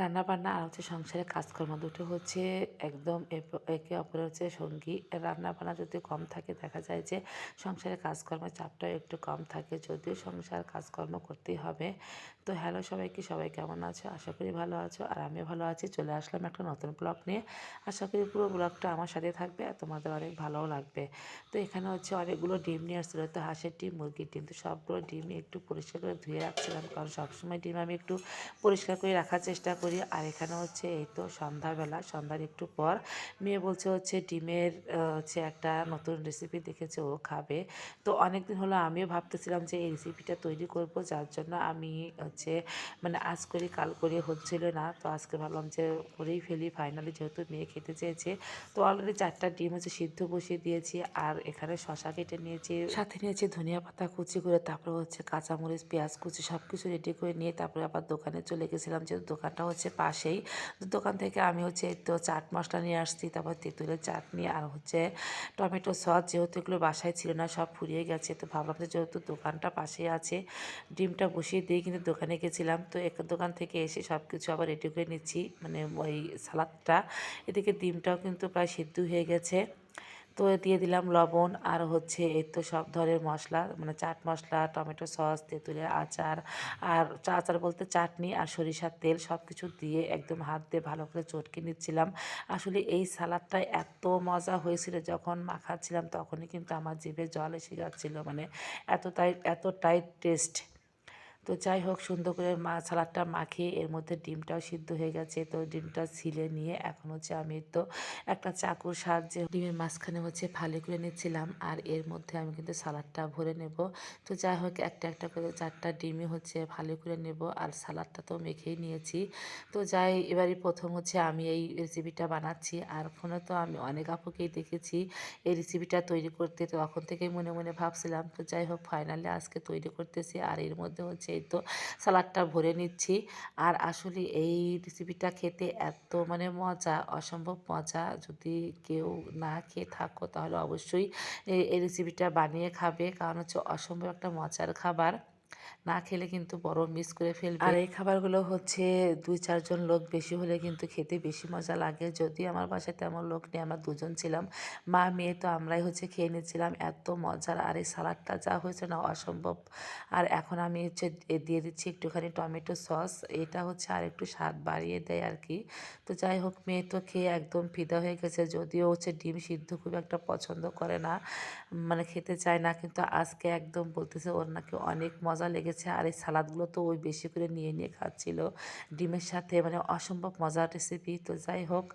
রান্না বান্না আর হচ্ছে সংসারের কাজকর্ম দুটো হচ্ছে একদম একে অপরের হচ্ছে সঙ্গী। রান্না বান্না যদি কম থাকে, দেখা যায় যে সংসারের কাজকর্মের চাপটাও একটু কম থাকে, যদিও সংসার কাজকর্ম করতেই হবে। তো হ্যালো সবাইকে, সবাই কেমন আছো? আশা করি ভালো আছো, আর আমিও ভালো আছি। চলে আসলাম একটা নতুন ব্লগ নিয়ে। আশা করি পুরো ব্লগটা আমার সাথে থাকবে আর তোমাদের অনেক ভালোও লাগবে। তো এখানে হচ্ছে অনেকগুলো ডিম নিয়ে আসছিল, তো হাঁসের ডিম, মুরগির ডিম, তো সবগুলো ডিমই একটু পরিষ্কার করে ধুয়ে রাখছিলাম, কারণ সবসময় ডিম আমি একটু পরিষ্কার করে রাখার চেষ্টা করি। আর এখানে হচ্ছে এই তো সন্ধ্যাবেলা, সন্ধ্যার একটু পর মেয়ে বলছে হচ্ছে ডিমের হচ্ছে একটা নতুন রেসিপি দেখেছে, ও খাবে। তো অনেক দিন হলো আমিও ভাবতেছিলাম যে এই রেসিপিটা তৈরি করব, যার জন্য আমি হচ্ছে মানে আজ করি, কাল করি হচ্ছিল না। তো আজকে ভাবলাম যে করেই ফেলি ফাইনালি যেহেতু মেয়ে খেতে চেয়েছে। তো অলরেডি চারটা ডিম হচ্ছে সিদ্ধ বসিয়ে দিয়েছি, আর এখানে শশা কেটে নিয়েছি। সাথে নিয়েছি ধনিয়া পাতা কুচি করে, তারপরে হচ্ছে কাঁচামরিচ, পেঁয়াজ কুচি সব কিছু রেডি করে নিয়ে তারপরে আবার দোকানে চলে গেছিলাম। যেহেতু দোকানটা হচ্ছে পাশেই। দোকান থেকে আমি হচ্ছে তো চাট মশলা নিয়ে আসছি, তারপর তেঁতুলের চাটনি আর হচ্ছে টমেটো সস যেহেতু এগুলো বাসায় ছিল না, সব ফুরিয়ে গেছে। তো ভাবলাম যে যেহেতু দোকানটা পাশেই আছে, ডিমটা বসিয়ে দিয়ে কিন্তু দোকানে গেছিলাম। তো এক দোকান থেকে এসে সব কিছু আবার রেডি করে নিচ্ছি মানে ওই সালাদটা। এদিকে ডিমটাও কিন্তু প্রায় সিদ্ধ হয়ে গেছে। তো দিয়ে দিলাম লবণ আর হচ্ছে এই তো সব ধরনের মশলা মানে চাট মশলা, টমেটো সস, তেঁতুলের আচার আর আচার বলতে চাটনি আর সরিষার তেল সব কিছু দিয়ে একদম হাত দিয়ে ভালো করে চটকে নিচ্ছিলাম। আসলে এই সালাদটা এত মজা হয়েছিল, যখন মাখাচ্ছিলাম তখনই কিন্তু আমার জিভে জল এসে যাচ্ছিল মানে এতটাই এতটাই টেস্ট তো যাই হোক, সুন্দর করে মা সালাডটা মাখিয়ে এর মধ্যে ডিমটাও সিদ্ধ হয়ে গেছে। তো ডিমটা ছিলে নিয়ে এখন হচ্ছে আমি তো একটা চাকুর সাহায্যে ডিমের মাঝখানে হচ্ছে ফালি করে নিচ্ছিলাম আর এর মধ্যে আমি কিন্তু সালাডটা ভরে নেব। তো যাই হোক, একটা একটা করে চারটা ডিমই হচ্ছে ফালি করে নেব আর সালাডটা তো মেখেই নিয়েছি। তো যাই, এবারই প্রথম হচ্ছে আমি এই রেসিপিটা বানাচ্ছি আর ফোনে তো আমি অনেক আপুকেই দেখেছি এই রেসিপিটা তৈরি করতে। তো তখন থেকেই মনে মনে ভাবছিলাম। তো যাই হোক ফাইনালি আজকে তৈরি করতেছি আর এর মধ্যে হচ্ছে এই তো সালাডটা ভরে নিচ্ছি। আর আসলে এই রেসিপিটা খেতে এত মানে মজা, অসম্ভব মজা। যদি কেউ না খেয়ে থাকো তাহলে অবশ্যই এই রেসিপিটা বানিয়ে খাবে। কারণ হচ্ছে অসম্ভব একটা মজার খাবার। না খেলে কিন্তু বড় মিস করে ফেলবে। আর এই খাবারগুলো হচ্ছে দুই চারজন লোক বেশি হলে কিন্তু খেতে বেশি মজা লাগে। যদি আমার বাসায় তেমন লোক নেই, আমরা দুজন ছিলাম। মা, মেয়ে তো আমরাই হচ্ছে খেয়ে নিয়েছিলাম। এত মজার। আর এই সালাডটা যা হয়েছে না অসম্ভব। আর এখন আমি হচ্ছে দিয়ে দিচ্ছি একটুখানি টমেটো সস। এটা হচ্ছে আর একটু স্বাদ বাড়িয়ে দেয় আর কি। তো যাই হোক, মেয়ে তো খেয়ে একদম ফিদা হয়ে গেছে। যদিও হচ্ছে ডিম সিদ্ধ খুব একটা পছন্দ করে না মানে খেতে চায় না। কিন্তু আজকে একদম বলতেছে, ওর নাকি অনেক মজা লেগেছে। আর এই সালাদগুলো তো ওই বেশি করে নিয়ে নিয়ে খাচ্ছিল। ডিমের সাথে মানে অসম্ভব মজার রেসিপি তো যাই হোক,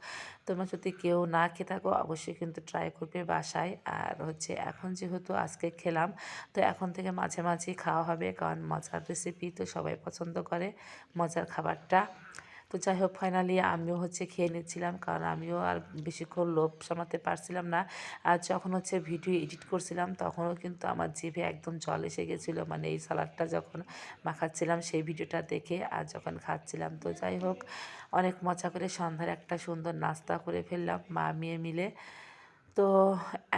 তোমরা যদি কেউ না খেয়ে থাকো, অবশ্যই কিন্তু ট্রাই করবে বাসায়। আর হচ্ছে এখন যেহেতু আজকে খেলাম, তো এখন থেকে মাঝে মাঝেই খাওয়া হবে। কারণ মজার রেসিপি তো সবাই পছন্দ করে, মজার খাবারটা। তো যাই হোক ফাইনালি আমিও হচ্ছে খেয়ে নিচ্ছিলাম, কারণ আমিও আর বেশিক্ষণ লোভ সামলাতে পারছিলাম না। আর যখন হচ্ছে ভিডিও এডিট করছিলাম, তখনও কিন্তু আমার জিভে একদম জল এসে গেছিল। মানে এই সালাডটা যখন মাখাচ্ছিলাম, সেই ভিডিওটা দেখে আর যখন খাচ্ছিলাম। তো যাই হোক অনেক মজা করে সন্ধ্যার একটা সুন্দর নাস্তা করে ফেললাম, মা মেয়ে মিলে। তো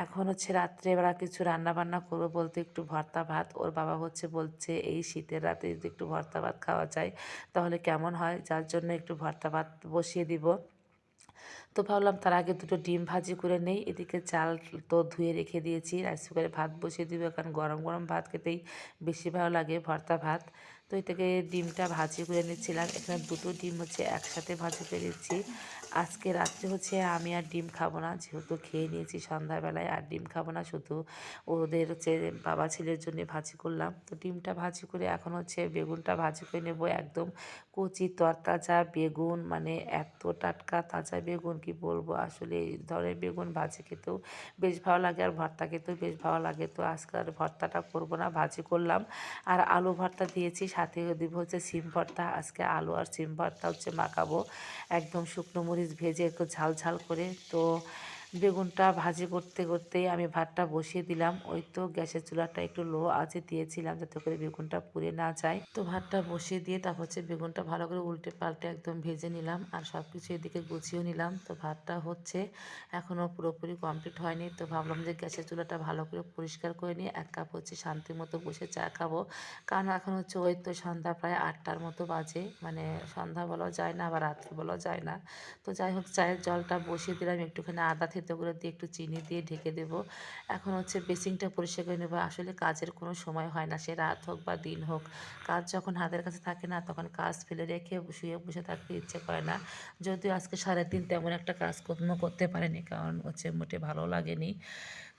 এখন হচ্ছে রাত্রেবেলা কিছু রান্না বান্না করব বলতে একটু ভর্তা ভাত। ওর বাবা হচ্ছে বলছে, এই শীতের রাতে যদি একটু ভর্তা ভাত খাওয়া যায়, তাহলে কেমন হয়? যার জন্য একটু ভর্তা ভাত বসিয়ে দিব। তো ভাবলাম তার আগে দুটো ডিম ভাজি করে নেই, এদিকে চাল তো ধুয়ে রেখে দিয়েছি, রাইস কুকারে ভাত বসিয়ে দিব। কারণ গরম গরম ভাত খেতেই বেশি ভালো লাগে ভর্তা ভাত। তো এটাকে ডিমটা ভাজি করে নিচ্ছিলাম। এখানে দুটো ডিম হচ্ছে একসাথে ভাজি দিচ্ছি আজকে রাত্রে হচ্ছে আমি আর ডিম খাব না, যেহেতু খেয়ে নিয়েছি সন্ধ্যাবেলায়, আর ডিম খাব না শুধু ওদের হচ্ছে বাবা ছেলের জন্য ভাজি করলাম। তো ডিমটা ভাজি করে এখন হচ্ছে বেগুনটা ভাজি করে নেব একদম কচি তরতাজা বেগুন মানে এত টাটকা তাজা বেগুন কি বলব? আসলে এই ধরনের বেগুন ভাজি খেতেও বেশ ভালো লাগে আর ভর্তা খেতেও বেশ ভালো লাগে। তো আজকে আর ভর্তাটা করব না, ভাজি করলাম। আর আলু ভর্তা দিয়েছি সাথে দিব হচ্ছে সিম ভর্তা। আজকে আলু আর সিম ভর্তা হচ্ছে মাখাবো। একদম শুকনো মরিচ ভেজে একটু ঝাল ঝাল করে। তো বেগুনটা ভাজি করতে করতে আমি ভাতটা বসিয়ে দিলাম। ওই তো গ্যাসের চুলাটা একটু লো আঁচে দিয়েছিলাম যাতে করে বেগুনটা পুড়ে না যায়। তো ভাতটা বসিয়ে দিয়ে তারপর হচ্ছে বেগুনটা ভালো করে উল্টে পাল্টে একদম ভেজে নিলাম আর সব কিছু এদিকে গুছিয়েও নিলাম। তো ভাতটা হচ্ছে এখনও পুরোপুরি কমপ্লিট হয়নি। তো ভাবলাম যে গ্যাসের চুলাটা ভালো করে পরিষ্কার করে নিয়ে এক কাপ হচ্ছে শান্তি মতো বসে চা খাব। কারণ এখন হচ্ছে ওই তো সন্ধ্যা প্রায় আটটার মতো বাজে। মানে সন্ধ্যা বলা যায় না আবার রাত্রি বলা যায় না। তো যাই হোক, চায়ের জলটা বসিয়ে দিলাম। একটুখানি আদা করে দিয়ে একটু চিনি দিয়ে ঢেকে দেব। এখন হচ্ছে বেসিংটা পরিষ্কার করে নেব। আসলে কাজের কোনো সময় হয় না। সে রাত হোক বা দিন হোক। কাজ যখন হাতের কাছে থাকে না, তখন কাজ ফেলে রেখে শুয়ে বসে থাকতে ইচ্ছে করে না। যদিও আজকে সারাদিন তেমন একটা কাজকর্ম করতে পারেনি, কারণ হচ্ছে মোটে ভালো লাগেনি।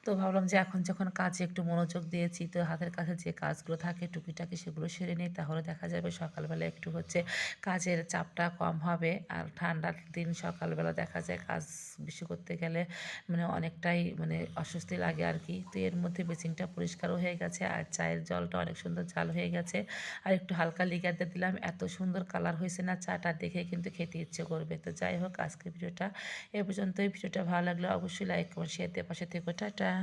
তো ভাবলাম যে এখন যখন কাজে একটু মনোযোগ দিয়েছি, তো হাতের কাছে যে কাজগুলো থাকে, টুকিটাকি সেগুলো সেরে নিই। তাহলে দেখা যাবে সকালবেলা একটু হচ্ছে কাজের চাপটা কম হবে। আর ঠান্ডার দিন সকালবেলা দেখা যায় কাজ বেশি করতে গেলে মানে অনেকটাই মানে অস্বস্তি লাগে আর কি। তো এর মধ্যে বেসিনটা পরিষ্কারও হয়ে গেছে আর চায়ের জলটা অনেক সুন্দর জাল হয়ে গেছে। আর একটু হালকা দিয়ে দিলাম। এত সুন্দর কালার হয়েছে না চাটা দেখে কিন্তু খেতে ইচ্ছে করবে। তো যাই হোক, আজকের ভিডিওটা এ পর্যন্তই। ভিডিওটা ভালো লাগলে অবশ্যই লাইক, কমেন্ট, শেয়ার দিয়ে পাশে থেকে। টাটা। ya